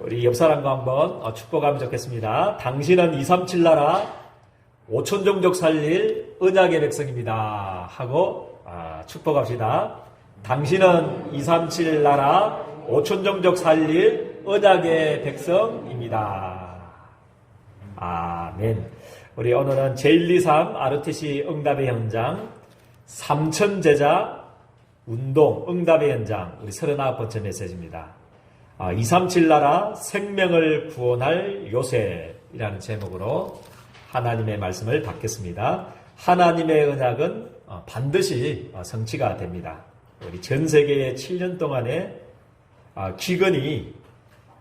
우리 옆 사람과 한번 어, 축복하면 좋겠습니다. 당신은 237 나라 5천 종족 살릴 언약의 백성입니다. 하고 아, 축복합시다. 당신은 237 나라 5천 종족 살릴 언약의 백성입니다. 아멘. 우리 오늘은 제123 ROTC 응답의 현장 3천 제자 운동 응답의 현장 우리 39번째 메시지입니다. 아, 237 나라 생명을 구원할 요셉이라는 제목으로 하나님의 말씀을 받겠습니다. 하나님의 언약은 어, 반드시 어, 성취가 됩니다. 우리 전 세계의 7년 동안의 아, 기근이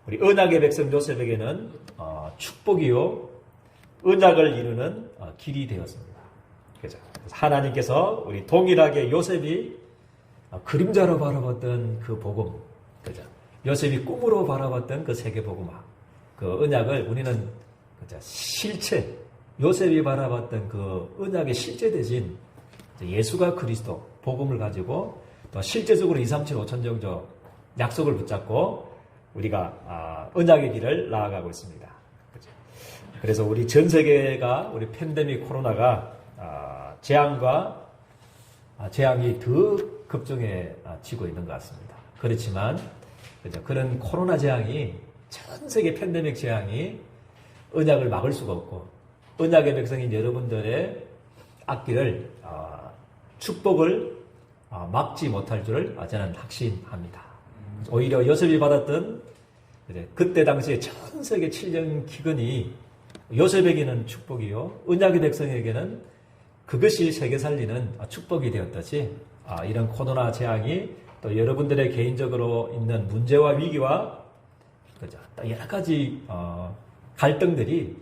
우리 언약의 백성 요셉에게는 어, 축복이요 언약을 이루는 어, 길이 되었습니다. 그죠? 하나님께서 우리 동일하게 요셉이 어, 그림자로 바라봤던 그 복음, 그죠? 요셉이 꿈으로 바라봤던 그 세계 복음화, 그 언약을 우리는? 실체, 요셉이 바라봤던 그 언약의 실제 대신 예수가 그리스도 복음을 가지고 또 실제적으로 2, 3, 7, 5천 정도 약속을 붙잡고 우리가 아, 언약의 길을 나아가고 있습니다. 그래서 우리 전 세계가 우리 팬데믹 코로나가 아, 재앙과 아, 재앙이 더 급정해지고 있는 것 같습니다. 그렇지만 그죠? 그런 코로나 재앙이 전 세계 팬데믹 재앙이 언약을 막을 수가 없고 언약의 백성인 여러분들의 앞길을 아, 축복을 아, 막지 못할 줄을 저는 확신합니다. 오히려 요셉이 받았던 그때 당시에 전 세계 7년 기근이 요셉에게는 축복이요. 언약의 백성에게는 그것이 세계 살리는 축복이 되었듯이 아, 이런 코로나 재앙이 또 여러분들의 개인적으로 있는 문제와 위기와 그죠? 또 여러 가지 어, 갈등들이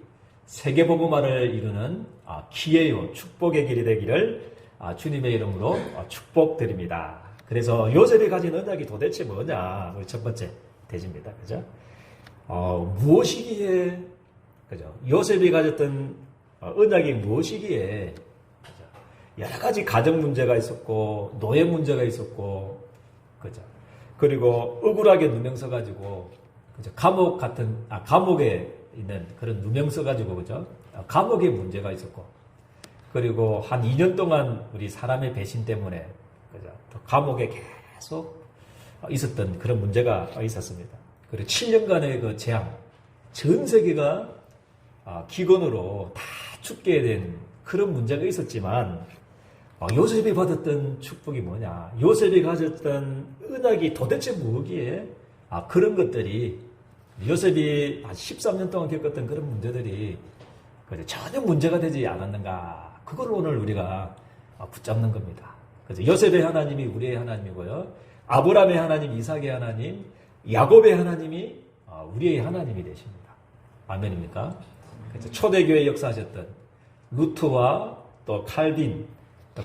세계 복음화를 이루는 아, 기회요 축복의 길이 되기를 아, 주님의 이름으로 어, 축복드립니다. 그래서 요셉이 가진 언약이 도대체 뭐냐? 우리 첫 번째 대지입니다. 그죠? 어, 무엇이기에, 그죠? 요셉이 가졌던 어, 언약이 무엇이기에? 여러 가지 가정 문제가 있었고, 노예 문제가 있었고, 그죠? 그리고 억울하게 누명 써가지고, 그죠? 감옥 같은, 아, 감옥에 있는 그런 누명 써가지고, 그죠? 아, 감옥에 문제가 있었고, 그리고 한 2년 동안 우리 사람의 배신 때문에, 그죠? 또 감옥에 계속 있었던 그런 문제가 있었습니다. 그리고 7년간의 그 재앙, 전 세계가 아, 기근으로 다 죽게 된 그런 문제가 있었지만 어, 요셉이 받았던 축복이 뭐냐? 요셉이 가졌던 은약이 도대체 뭐기에 아, 그런 것들이 요셉이 한 13년 동안 겪었던 그런 문제들이? 전혀 문제가 되지 않았는가? 그걸 오늘 우리가 아, 붙잡는 겁니다. 그죠? 요셉의 하나님이 우리의 하나님이고요. 아브라함의 하나님, 이삭의 하나님, 야곱의 하나님이 아, 우리의 하나님이 되십니다. 아멘입니까? 그래서 초대교회 역사하셨던 루트와 또 칼빈, 또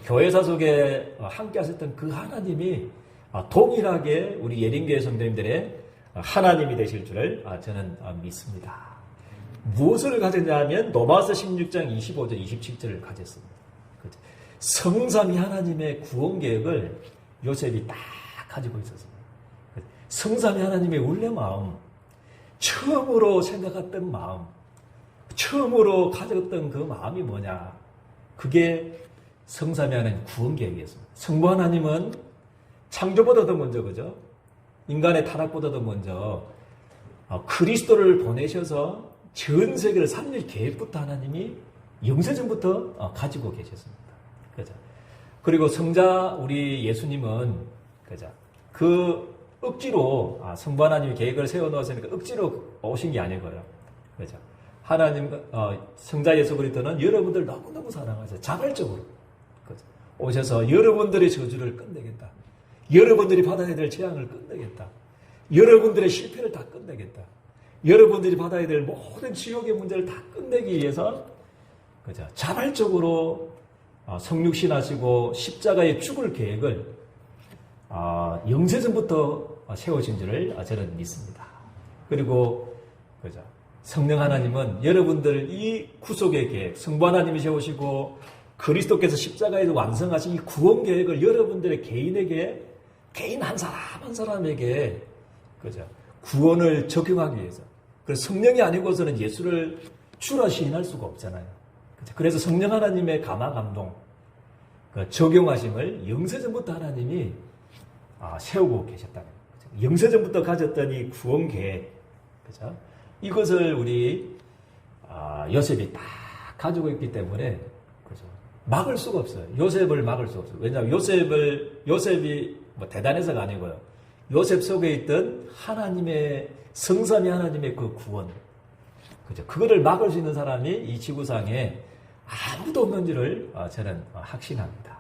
교회사 속에 함께 하셨던 그 하나님이 아, 동일하게 우리 예린교회 성도님들의 하나님이 되실 줄을 아, 저는 믿습니다. 무엇을 가졌냐면 노마서 16장 25절 27절을 가졌습니다. 그죠? 성삼이 하나님의 구원 계획을 요셉이 딱 가지고 있었습니다. 성삼이 하나님의 원래 마음, 처음으로 생각했던 마음, 처음으로 가졌던 그 마음이 뭐냐? 그게 성삼이 하나님 구원 계획이었습니다. 성부 하나님은 창조보다도 먼저 그죠? 인간의 타락보다도 먼저 어, 그리스도를 보내셔서 전 세계를 살릴 계획부터 하나님이 영세전부터 어, 가지고 계셨습니다. 그죠? 그리고 성자 우리 예수님은 그죠? 그 억지로 아, 성부 하나님이 계획을 세워 놓았으니까 억지로 오신 게 아니고요. 그죠? 하나님 어, 성자 예수 그리스도는 여러분들 너무 너무 사랑하세요. 자발적으로? 오셔서 여러분들의 저주를 끝내겠다. 여러분들이 받아야 될 재앙을 끝내겠다. 여러분들의 실패를 다 끝내겠다. 여러분들이 받아야 될 모든 지옥의 문제를 다 끝내기 위해서 그죠? 자발적으로 어, 성육신하시고 십자가에 죽을 계획을 어, 영세전부터 세우신 줄을 저는 믿습니다. 그리고 그죠? 성령 하나님은 여러분들 이 구속의 계획, 성부 하나님이 세우시고 그리스도께서 십자가에서 완성하신 이 구원 계획을 여러분들의 개인에게 개인 한 사람 한 사람에게 그죠? 구원을 적용하기 위해서. 그래서 성령이 아니고서는 예수를 주라 시인할 수가 없잖아요. 그래서 성령 하나님의 감화 감동, 그 적용하심을 영세전부터 하나님이 아, 세우고 계셨다는. 영세전부터 가졌던 이 구원 계획, 그죠? 이것을 우리 아, 요셉이 딱 가지고 있기 때문에? 막을 수가 없어요. 요셉을 막을 수가 없어요. 왜냐하면 요셉을 요셉이 뭐 대단해서가 아니고요. 요셉 속에 있던 하나님의 성삼이 하나님의 그 구원, 그죠? 그거를 막을 수 있는 사람이 이 지구상에 아무도 없는지를 어, 저는 어, 확신합니다.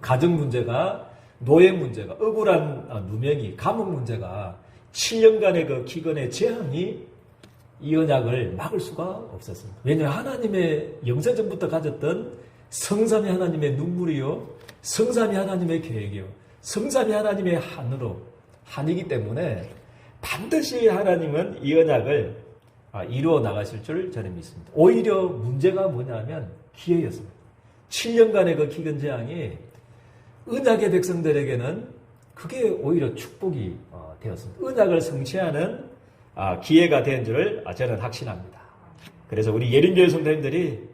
가정 문제가 노예 문제가 억울한 어, 누명이 감옥 문제가 7년간의 그 기근의 재앙이 이 언약을 막을 수가 없었습니다. 왜냐하면 하나님의 영세전부터 가졌던 성삼이 하나님의 눈물이요, 성삼이 하나님의 계획이요, 성삼이 하나님의 한으로 한이기 때문에 반드시 하나님은 이 언약을 아, 이루어 나가실 줄 저는 믿습니다. 오히려 문제가 뭐냐면 기회였습니다. 7년간의 그 기근 재앙이 은약의 백성들에게는 그게 오히려 축복이 어, 되었습니다. 은약을 성취하는 아, 기회가 된 줄을 아, 저는 확신합니다. 그래서 우리 예린교회 성도님들이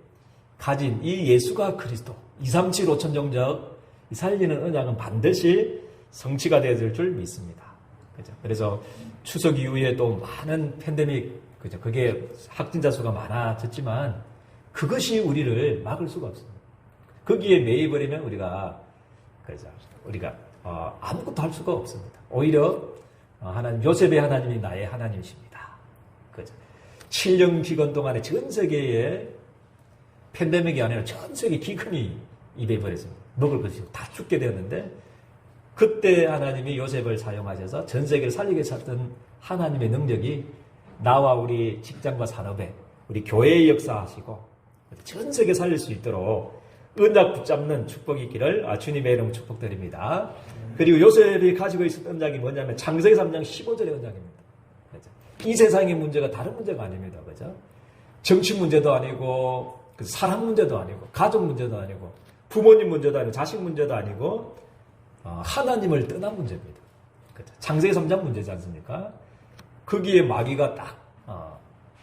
가진 이 예수가 그리스도 237 5 천 정적 살리는 언약은 반드시 성취가 되어질 줄 믿습니다. 그죠? 그래서 추석 이후에 또 많은 팬데믹 그죠? 그게 확진자 수가 많아졌지만 그것이 우리를 막을 수가 없습니다. 거기에 매입버리면 우리가 그죠? 우리가 어, 아무것도 할 수가 없습니다. 오히려 어, 하나님 요셉의 하나님이 나의 하나님이십니다. 그죠? 7년 기간 동안에 전 세계에 팬데믹이 아니라 전 세계 기근이 입에 버렸습니다. 먹을 것이 다 죽게 되었는데 그때 하나님이 요셉을 사용하셔서 전 세계를 살리게 찾던 하나님의 능력이 나와 우리 직장과 산업에 우리 교회의 역사하시고 전 세계 살릴 수 있도록 은약 붙잡는 축복이 있기를 아, 주님의 이름 축복드립니다. 그리고 요셉이 가지고 있었던 은약이 뭐냐면 창세기 3장 15절의 은약입니다. 그죠? 이 세상의 문제가 다른 문제가 아닙니다. 그죠? 정치 문제도 아니고 그 사람 문제도 아니고 가족 문제도 아니고 부모님 문제도 아니고 자식 문제도 아니고 어, 하나님을 떠난 문제입니다. 그죠? 창세기 3장 문제지 않습니까? 거기에 마귀가 딱 어,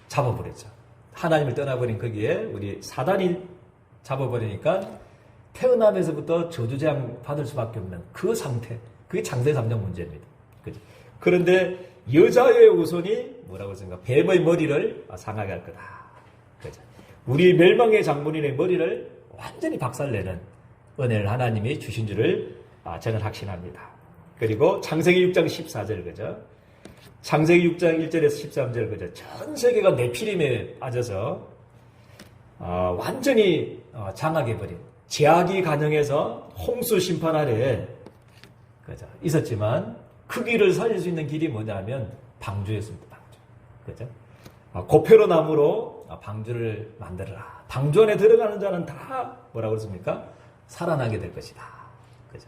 잡아버렸죠. 하나님을 떠나버린 거기에 우리 사단이 잡아버리니까 태어나면서부터 저주재앙 받을 수밖에 없는 그 상태. 그게 창세 3장 문제입니다. 그죠? 그런데 여자의 우선이 뭐라고 생각? 뱀의 머리를 상하게 할 거다. 그죠? 우리 멸망의 장본인의 머리를 완전히 박살내는 은혜를 하나님이 주신 줄을 아, 저는 확신합니다. 그리고 창세기 6장 14절 그죠? 창세기 6장 1절에서 13절 그죠? 전 세계가 내피림에 빠져서 어, 완전히 어, 장악해버린 제약이 가능해서 홍수 심판 아래 그죠? 있었지만 그 길을 살릴 수 있는 길이 뭐냐면 방주였습니다. 방주. 그죠? 어, 고표로 나무로 방주를 만들어라. 방주 안에 들어가는 자는 다 뭐라고 그랬습니까? 살아나게 될 것이다. 그죠?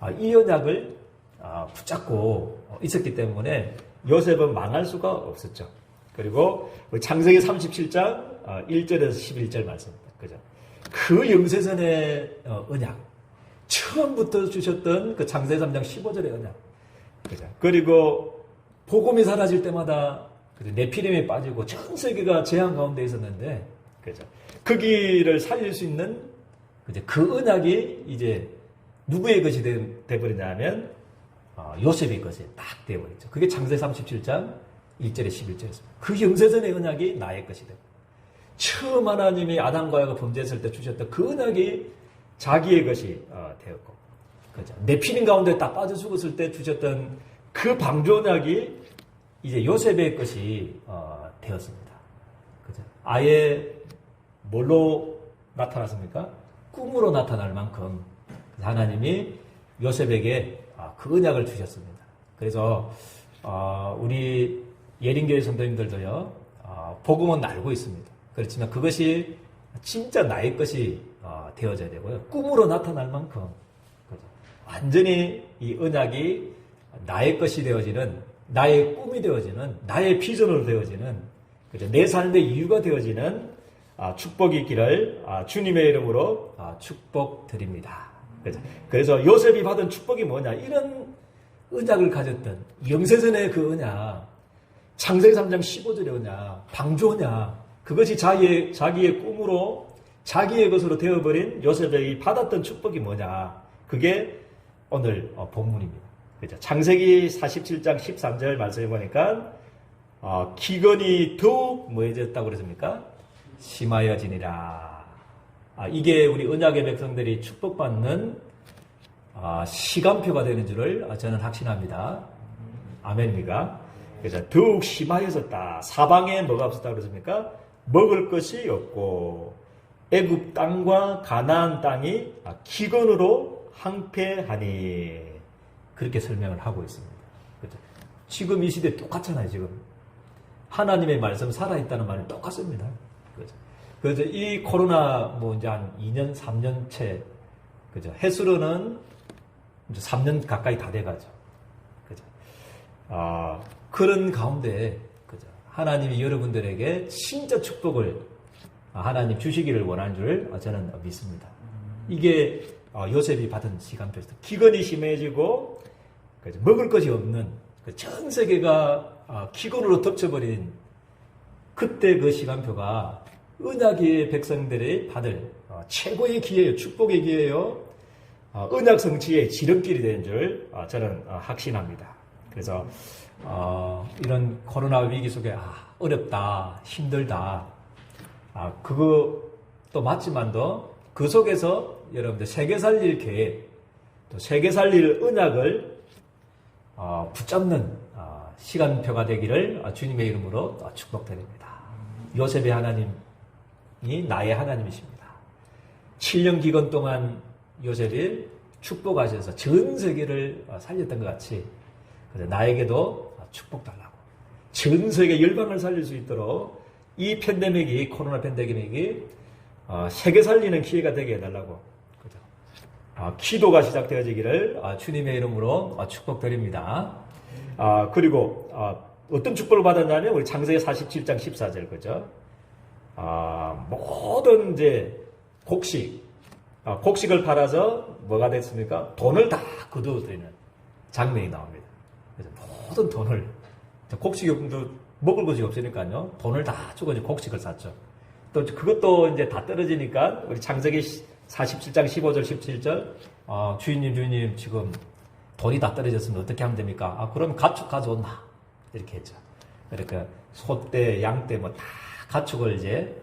아, 이 언약을 아, 붙잡고 있었기 때문에 요셉은 망할 수가 없었죠. 그리고 창세기 37장 1절에서 11절 말씀입니다. 그죠? 그 영세전의 어, 언약, 처음부터 주셨던 그 창세기 3장 15절의 언약, 그죠? 그리고 복음이 사라질 때마다 내피림에 빠지고 전 세계가 재앙 가운데 있었는데, 그죠? 그 길을 살릴 수 있는 그죠? 그 언약이 이제 누구의 것이 돼버리냐면 어, 요셉의 것이 딱 되어버렸죠. 그게 창세 37장 1절에 11절이었습니다. 그 영세전의 언약이 나의 것이 되고 처음 하나님이 아담과 가 범죄했을 때 주셨던 그 언약이 자기의 것이 어, 되었고 그죠. 내피린 가운데 딱 빠져 죽었을 때 주셨던 그 방주 언약이 이제 요셉의 것이 어, 되었습니다. 그죠. 아예 뭘로 나타났습니까? 꿈으로 나타날 만큼 하나님이 요셉에게 아, 그 언약을 주셨습니다. 그래서 어, 우리 예린교회 성도님들도요 어, 복음은 알고 있습니다. 그렇지만 그것이 진짜 나의 것이 어, 되어져야 되고요. 꿈으로 나타날 만큼 그죠? 완전히 이 언약이 나의 것이 되어지는 나의 꿈이 되어지는 나의 비전으로 되어지는 그죠? 내 삶의 이유가 되어지는 아, 축복이 있기를 아, 주님의 이름으로 아, 축복드립니다. 그래서 요셉이 받은 축복이 뭐냐? 이런 은약을 가졌던 영세전의 그 은약, 창세기 3장 15절에 오냐, 방주오냐, 그것이 자기의, 자기의 꿈으로 자기의 것으로 되어버린 요셉이 받았던 축복이 뭐냐. 그게 오늘 어, 본문입니다. 그죠? 창세기 47장 13절 말씀해 보니까, 어, 기근이 더욱 뭐해졌다고 그랬습니까? 심하여지니라. 아, 이게 우리 언약의 백성들이 축복받는 아, 시간표가 되는 줄을 저는 확신합니다. 아멘입니까? 그래서 더욱 심하여졌다. 사방에 뭐가 없었다 그랬습니까? 먹을 것이 없고 애굽 땅과 가나안 땅이 기근으로 항폐하니 그렇게 설명을 하고 있습니다. 그죠? 지금 이 시대 똑같잖아요. 지금 하나님의 말씀 살아있다는 말은 똑같습니다. 그죠? 그래서 이 코로나 뭐 이제 한 2년, 3년째 그죠? 해수로는 이제 3년 가까이 다 돼가죠. 그죠? 아, 그런 가운데, 그죠? 하나님이 여러분들에게 진짜 축복을 하나님 주시기를 원하는 줄 저는 믿습니다. 이게 어, 요셉이 받은 시간표에서 기근이 심해지고? 먹을 것이 없는 그전 세계가 어, 기근으로 덮쳐버린 그때 그 시간표가 은하기의 백성들이 받을 어, 최고의 기회예요. 축복의 기회예요. 어, 은약 성취의 지름길이 되는 줄 어, 저는 어, 확신합니다. 그래서 어, 이런 코로나 위기 속에 아, 어렵다, 힘들다, 아, 그것도 맞지만도 그 속에서 여러분들 세계 살릴 계획, 또 세계 살릴 은약을 어, 붙잡는 어, 시간표가 되기를 어, 주님의 이름으로 어, 축복드립니다. 요셉의 하나님이 나의 하나님이십니다. 7년 기간 동안 요셉이 축복하셔서 전 세계를 어, 살렸던 것 같이 나에게도 축복 달라고 전 세계 열방을 살릴 수 있도록 이 팬데믹이 코로나 팬데믹이 어, 세계 살리는 기회가 되게 해달라고? 어, 기도가 시작되어지기를 어, 주님의 이름으로 어, 축복드립니다. 아, 그리고 어, 어떤 축복을 받았냐면 우리 창세기 47장 14절 그죠? 아, 모든 이제 곡식 아, 곡식을 팔아서 뭐가 됐습니까? 돈을 다 거두어들이는 장면이 나옵니다. 그래서 모든 돈을 곡식용도 먹을 것이 없으니까요. 돈을 다 주고 이제 곡식을 샀죠. 또 그것도 이제 다 떨어지니까 우리 창세기 47장 15절 17절 어, 주인님 주인님 지금 돈이 다 떨어졌으면 어떻게 하면 됩니까? 아 그럼 가축 가져온다 이렇게 했죠. 그러니까 소떼 양떼 뭐 다 가축을 이제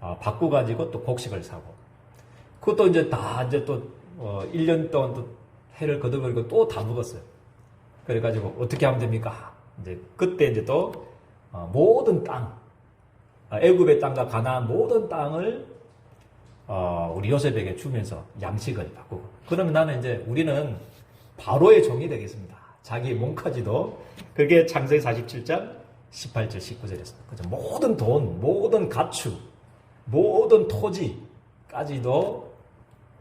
어, 바꿔 가지고 또 곡식을 사고 그것도 이제 다 이제 또 어, 1년 동안 또 해를 거둬버리고 또 다 먹었어요. 그래가지고 어떻게 하면 됩니까? 이제 그때 이제 또 어, 모든 땅, 아, 애굽의 땅과 가나안 모든 땅을 어, 우리 요셉에게 주면서 양식을 바꾸고 그러면 나는 이제 우리는 바로의 종이 되겠습니다. 자기 몸까지도 그게 창세기 47장 18절 19절이었습니다. 그죠? 모든 돈, 모든 가축, 모든 토지까지도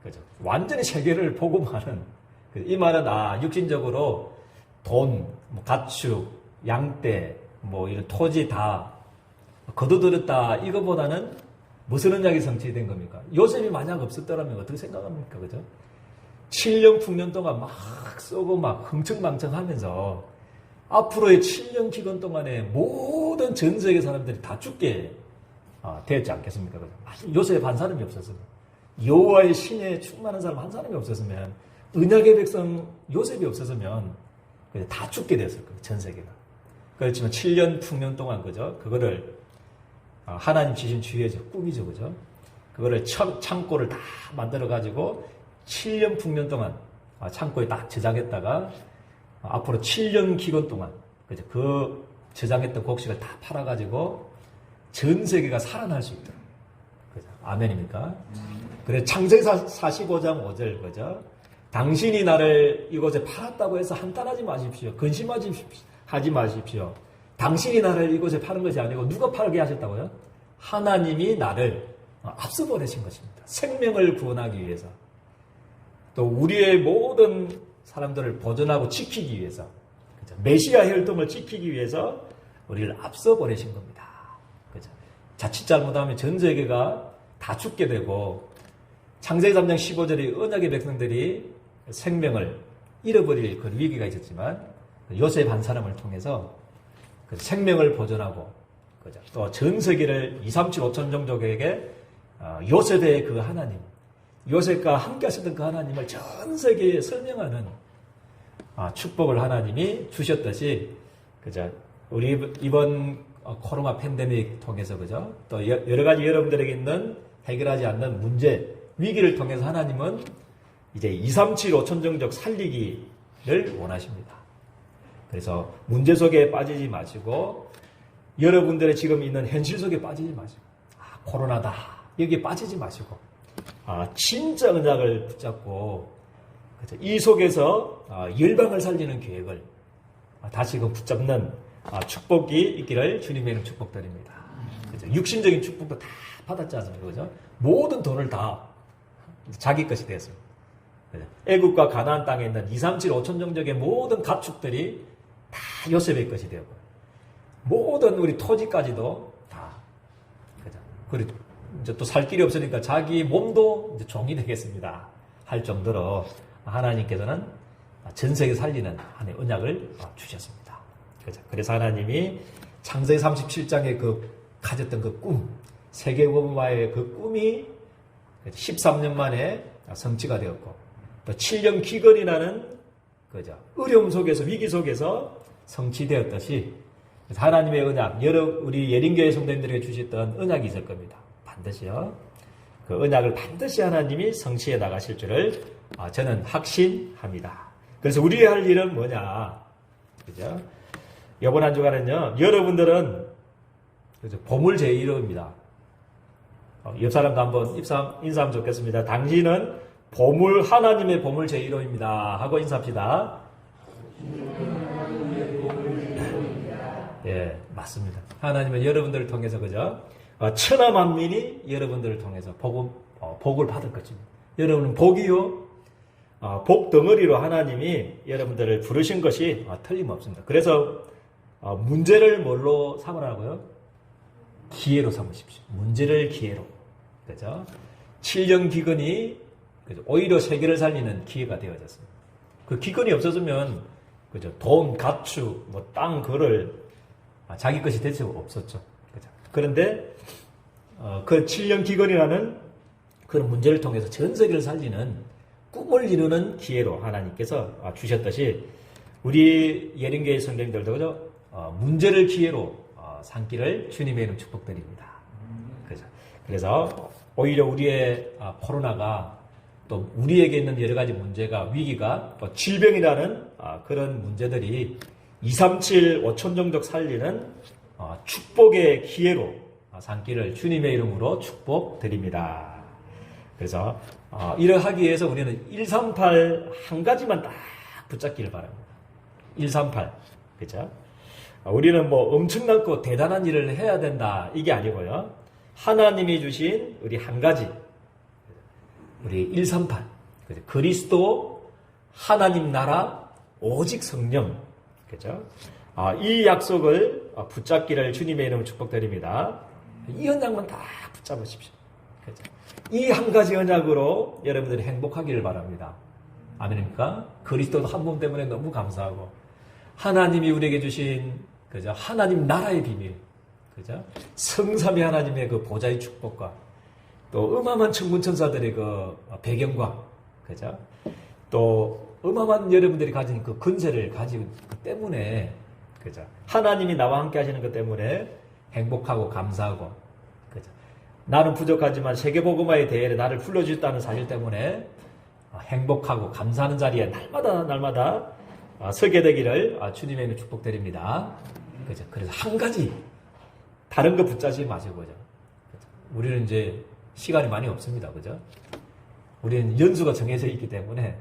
그죠? 완전히 세계를 복음하는 그이 말은 아 육신적으로 돈, 뭐 가축, 양떼, 뭐 이런 토지 다 거둬들였다 이거보다는 무슨 언약이 성취된 겁니까? 요셉이 만약 없었더라면 어떻게 생각합니까? 그죠? 7년, 9년 동안 막 쏘고 막 흥청망청 하면서 앞으로의 7년 기간 동안에 모든 전 세계 사람들이 다 죽게 아, 되었지 않겠습니까? 그죠? 요셉 한 사람이 없었으면 여호와의 신에 충만한 사람 한 사람이 없었으면 은약의 백성 요셉이 없었으면 다 죽게 됐을 거예요. 전 세계가. 그렇지만 7년 풍년 동안 그죠? 그거를 어, 하나님 지신 주의 꿈이죠, 그죠? 그거를 창고를 다 만들어 가지고 7년 풍년 동안 어, 창고에 딱 저장했다가 어, 앞으로 7년 기간 동안 그죠? 그 저장했던 곡식을 다 팔아 가지고 전 세계가 살아날 수 있도록. 그죠? 아멘입니까? 그래 창세기 45장 5절 그죠? 당신이 나를 이곳에 팔았다고 해서 한탄하지 마십시오. 근심하지 하지 마십시오. 당신이 나를 이곳에 파는 것이 아니고 누가 팔게 하셨다고요? 하나님이 나를 앞서 보내신 것입니다. 생명을 구원하기 위해서. 또 우리의 모든 사람들을 보존하고 지키기 위해서. 그죠? 메시아 혈통을 지키기 위해서 우리를 앞서 보내신 겁니다. 그죠? 자칫 잘못하면 전 세계가 다 죽게 되고 창세기 3장 15절에 언약의 백성들이 생명을 잃어버릴 그 위기가 있었지만 요셉 한 사람을 통해서 그 생명을 보존하고 그죠? 또 전 세계를 2, 3, 7, 5천 종족에게 어, 요셉의 그 하나님, 요셉과 함께 하셨던 그 하나님을 전 세계에 설명하는 아, 축복을 하나님이 주셨듯이 그죠? 우리 이번 어, 코로나 팬데믹 통해서 그죠? 또 여- 여러 가지 여러분들에게 있는 해결하지 않는 문제, 위기를 통해서 하나님은 이제 2, 3, 7, 5천 종족 살리기를 원하십니다. 그래서 문제 속에 빠지지 마시고 여러분들의 지금 있는 현실 속에 빠지지 마시고 아, 코로나다 여기에 빠지지 마시고 아, 진짜 언약을 붙잡고 그죠? 이 속에서 아, 열방을 살리는 계획을 아, 다시금 붙잡는 아, 축복이 있기를 주님의 이름 축복드립니다. 그죠? 육신적인 축복도 다 받았지 않습니까? 그죠? 모든 돈을 다 자기 것이 되었습니다. 그죠? 애국과 가나안 땅에 있는 2, 3, 7, 5천 종족의 모든 가축들이 다 요셉의 것이 되었고 모든 우리 토지까지도 다 그죠? 그리고 이제 또 살 길이 없으니까 자기 몸도 이제 종이 되겠습니다. 할 정도로 하나님께서는 전 세계 살리는 하나의 언약을 주셨습니다. 그죠? 그래서 하나님이 창세기 37장에 그 가졌던 그 꿈, 세계 원마의 그 꿈이 13년 만에 성취가 되었고 또 7년 기근이라는 그죠? 어려움 속에서 위기 속에서 성취되었듯이 하나님의 언약, 여러 우리 예린교회 성도님들에게 주셨던 언약이 있을 겁니다. 반드시요. 그 언약을 반드시 하나님이 성취해 나가실 줄을 아, 저는 확신합니다. 그래서 우리 할 일은 뭐냐? 그죠? 이번 한 주간은요, 여러분들은? 보물 제1호입니다. 어, 옆 사람도 한번 입사, 인사하면 좋겠습니다. 당신은 보물, 하나님의 보물 제1호입니다. 하고 인사합시다. 예, 맞습니다. 하나님은 여러분들을 통해서 그죠? 어, 천하 만민이 여러분들을 통해서 복음, 어, 복을 받을 것입니다. 여러분은 복이요, 어, 복 덩어리로 하나님이 여러분들을 부르신 것이 어, 틀림없습니다. 그래서 어, 문제를 뭘로 삼으라고요? 기회로 삼으십시오. 문제를 기회로. 그죠? 7년 기근이? 오히려 세계를 살리는 기회가 되어졌습니다. 그 기근이 없었으면 그죠? 돈, 가축, 뭐 땅, 아, 자기 것이 될 수가 없었죠. 그죠? 그런데 어, 그 7년 기근이라는 그런 문제를 통해서 전 세계를 살리는 꿈을 이루는 기회로 하나님께서 아, 주셨듯이 우리 예린교회 성도님들도 그죠? 어, 문제를 기회로 어, 삼기를 주님의 이름 축복드립니다. 그죠? 그래서 오히려 우리의 아, 코로나가 또 우리에게 있는 여러 가지 문제가 위기가 또 질병이라는 아, 그런 문제들이 237, 5천 종족 살리는 어, 축복의 기회로 아, 삼기를 주님의 이름으로 축복드립니다. 그래서 어, 이러하기 위해서 우리는 138 한 가지만 딱 붙잡기를 바랍니다. 138 그죠? 어, 우리는 뭐 엄청나고 대단한 일을 해야 된다 이게 아니고요. 하나님이 주신 우리 한 가지 우리 138 그죠? 그리스도 하나님 나라 오직 성령 그죠? 아, 이 약속을 어, 붙잡기를 주님의 이름으로 축복드립니다. 이 언약만 다 붙잡으십시오. 그죠? 이 한 가지 언약으로 여러분들이 행복하기를 바랍니다. 아멘입니까? 그리스도도 한 몸 때문에 너무 감사하고 하나님이 우리에게 주신 그죠? 하나님 나라의 비밀, 그죠? 성삼위 하나님의 그 보좌의 축복과 또 어마어마한 천군 천사들의 그 배경과 그죠? 또 어마어마한 여러분들이 가진 그 근세를 가지고 그 때문에 그죠? 하나님이 나와 함께 하시는 것 때문에 행복하고 감사하고 그죠? 나는 부족하지만 세계복음화의 대회에 나를 불러주셨다는 사실 때문에 어, 행복하고 감사하는 자리에 날마다 날마다 어, 서게 되기를 어, 주님의 이름으로 축복드립니다. 그죠? 그래서 한 가지 다른 거 붙잡지 마시고? 그죠? 우리는 이제 시간이 많이 없습니다. 그죠? 우리는 연수가 정해져 있기 때문에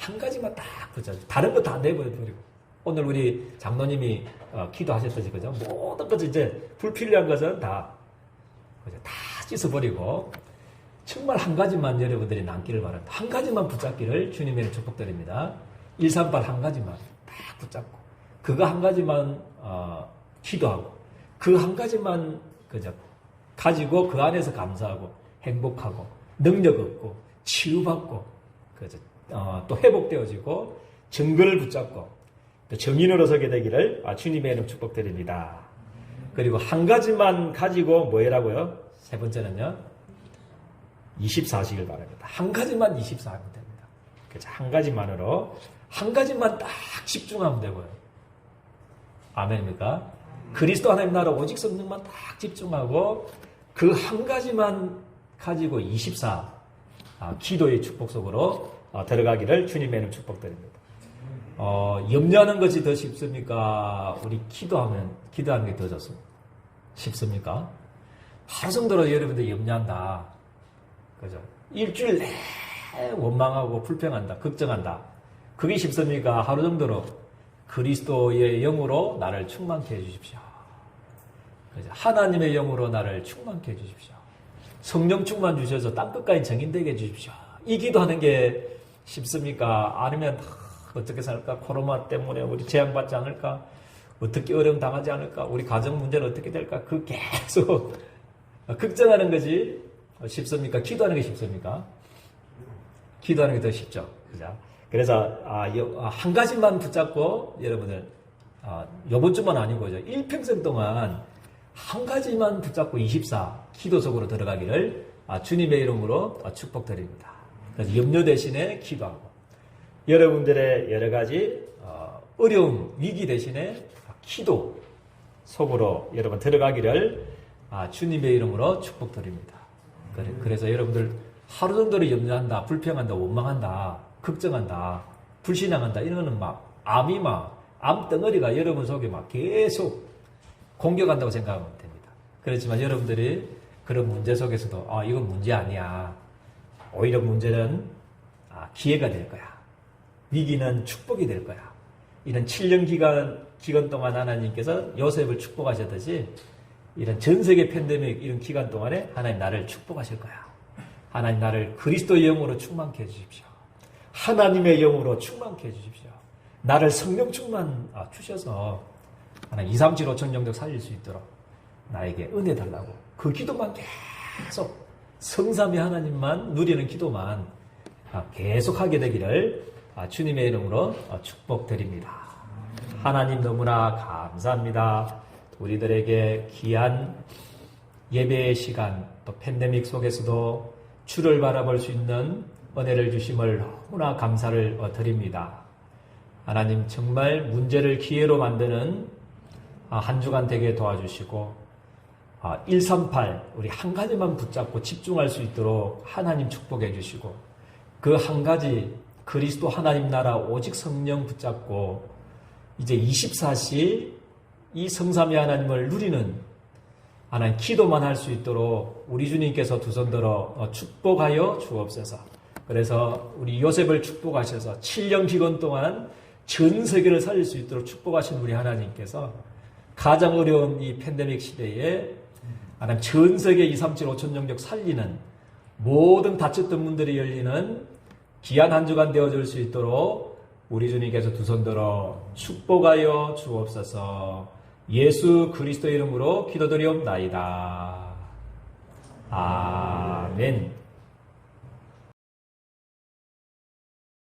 한 가지만 딱 붙잡고 다른 거 다 내버려두고 오늘 우리 장로님이 어, 기도하셨듯이 그죠? 모든 것을 이제 불필요한 것은 다 그죠? 다 씻어버리고 정말 한 가지만 여러분들이 남기를 바랍니다. 한 가지만 붙잡기를 주님의 축복드립니다. 138 한 가지만 딱 붙잡고 그거 한 가지만 어, 기도하고 그 한 가지만 그죠? 가지고 그 안에서 감사하고 행복하고 능력 얻고 치유받고 그죠? 어, 또 회복되어지고 증거를 붙잡고 또 정인으로 서게 되기를 아, 주님의 이름 축복드립니다. 그리고 한 가지만 가지고 뭐해라고요? 세 번째는요. 24시길 바랍니다. 한 가지만 24하면 됩니다. 그렇죠. 한 가지만으로 한 가지만 딱 집중하면 되고요. 아멘입니까? 그리스도 하나님 나라 오직 성령만 딱 집중하고 그 한 가지만 가지고 24 아, 기도의 축복 속으로 어, 들어가기를 주님의 이름 축복드립니다. 어, 염려하는 것이 더 쉽습니까? 우리 기도하면 기도하는 게 더 좋습니다. 쉽습니까? 하루 정도로 여러분들 염려한다. 그죠? 일주일 내 원망하고 불평한다, 걱정한다. 그게 쉽습니까? 하루 정도로 그리스도의 영으로 나를 충만케 해주십시오. 그죠? 하나님의 영으로 나를 충만케 해주십시오. 성령 충만 주셔서 땅끝까지 정인되게 해주십시오. 이 기도하는 게 쉽습니까? 아니면 하, 어떻게 살까? 코로나 때문에 우리 재앙받지 않을까? 어떻게 어려움 당하지 않을까? 우리 가정 문제는 어떻게 될까? 그 계속 걱정하는 것이 쉽습니까? 기도하는 게 쉽습니까? 기도하는 게 더 쉽죠. 그죠? 그래서 아, 요- 아, 한 가지만 붙잡고 여러분들 아, 요번 주만 아니고 일평생 동안 한 가지만 붙잡고 24 기도 속으로 들어가기를 아, 주님의 이름으로 아, 축복드립니다. 그래서 염려 대신에 기도하고 여러분들의 여러 가지 어, 어려움 위기 대신에 기도 속으로 여러분 들어가기를 아, 주님의 이름으로 축복드립니다. 그래, 그래서 여러분들 하루 정도를 염려한다, 불평한다, 원망한다, 걱정한다, 불신앙한다 이런 거는 막 암이 막 암덩어리가 여러분 속에 막 계속 공격한다고 생각하면 됩니다. 그렇지만 여러분들이 그런 문제 속에서도 아 이건 문제 아니야. 오히려 문제는 아, 기회가 될 거야. 위기는 축복이 될 거야. 이런 7년 기간, 기간 동안 하나님께서 요셉을 축복하셨듯이 이런 전 세계 팬데믹 이런 기간 동안에 하나님 나를 축복하실 거야. 하나님 나를 그리스도의 영으로 충만케 해주십시오. 하나님의 영으로 충만케 해주십시오. 나를 성령 충만 아, 주셔서 하나님 2, 3, 7, 5천 영적 살릴 수 있도록 나에게 은혜 달라고 그 기도만 계속 성삼위 하나님만 누리는 기도만 아, 계속 하게 되기를 아, 주님의 이름으로 어, 축복드립니다. 하나님 너무나 감사합니다. 우리들에게 귀한 예배의 시간, 또 팬데믹 속에서도 주를 바라볼 수 있는 은혜를 주심을 너무나 감사를 어, 드립니다. 하나님 정말 문제를 기회로 만드는 아, 한 주간 되게 도와주시고 138 우리 한 가지만 붙잡고 집중할 수 있도록 하나님 축복해 주시고 그 한 가지 그리스도 하나님 나라 오직 성령 붙잡고 이제 24시 이 성삼위 하나님을 누리는 하나님 기도만 할 수 있도록 우리 주님께서 두 손 들어 어, 축복하여 주옵소서. 그래서 우리 요셉을 축복하셔서 7년 기간 동안 전 세계를 살릴 수 있도록 축복하신 우리 하나님께서 가장 어려운 이 팬데믹 시대에 하나님 전 세계 2, 3, 7, 5천 영역 살리는 모든 닫혔던 문들이 열리는 귀한 한 주간 되어줄 수 있도록 우리 주님께서 두 손 들어 축복하여 주옵소서 예수 그리스도 이름으로 기도드리옵나이다. 아멘.